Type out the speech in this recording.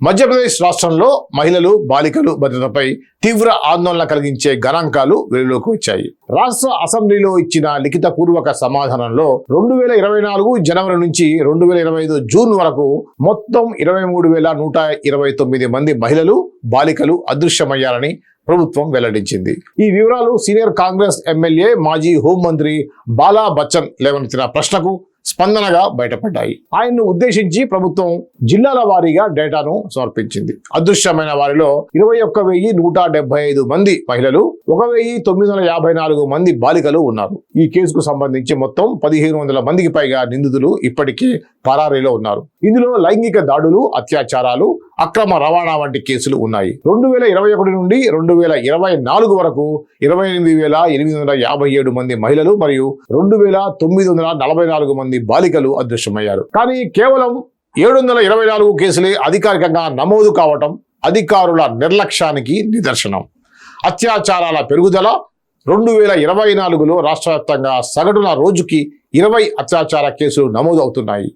మధ్యప్రదేశ్ రాష్ట్రంలో మహిళలు బాలికలు భద్రతపై తీవ్ర ఆందోళన కలిగించే గణాంకాలు వెలుగులోకి వచ్చాయి. రాష్ట్ర అసెంబ్లీలో ఇచ్చిన లిఖిత పూర్వక సమాధానంలో రెండు వేల ఇరవై నాలుగు జనవరి నుంచి రెండు వేల ఇరవై ఐదు జూన్ వరకు మొత్తం ఇరవై మూడు వేల నూట ఇరవై తొమ్మిది మంది మహిళలు బాలికలు అదృశ్యమయ్యారని ప్రభుత్వం వెల్లడించింది. ఈ వివరాలు సీనియర్ కాంగ్రెస్ ఎమ్మెల్యే మాజీ హోంమంత్రి బాలా బచ్చన్ లేవనెత్తిన ప్రశ్నకు స్పందనగా బయటపడ్డాయి. ఆయన్ను ఉద్దేశించి ప్రభుత్వం జిల్లాల వారీగా డేటాను సమర్పించింది. అదృశ్యమైన వారిలో ఇరవై ఒక్క వెయ్యి నూట డెబ్బై ఐదు మంది మహిళలు ఒక వెయ్యి తొమ్మిది వందల యాభై నాలుగు మంది బాలికలు ఉన్నారు. ఈ కేసుకు సంబంధించి మొత్తం పదిహేను వందల మందికి పైగా నిందితులు ఇప్పటికే పరారీలో ఉన్నారు. ఇందులో లైంగిక దాడులు అత్యాచారాలు అక్రమ రవాణా వంటి కేసులు ఉన్నాయి. రెండు వేల ఇరవై ఒకటి నుండి రెండు వేల ఇరవై నాలుగు వరకు ఇరవై ఎనిమిది వేల ఎనిమిది వందల యాభై ఏడు మంది మహిళలు మరియు రెండు వేల తొమ్మిది వందల నలభై నాలుగు మంది బాలికలు అదృశ్యమయ్యారు. కానీ కేవలం ఏడు వందల ఇరవై నాలుగు కేసులే అధికారికంగా నమోదు కావటం అధికారుల నిర్లక్ష్యానికి నిదర్శనం. అత్యాచారాల పెరుగుదల రెండు వేల ఇరవై నాలుగులో రాష్ట్ర వ్యాప్తంగా సగటున రోజుకి ఇరవై అత్యాచార కేసులు నమోదు అవుతున్నాయి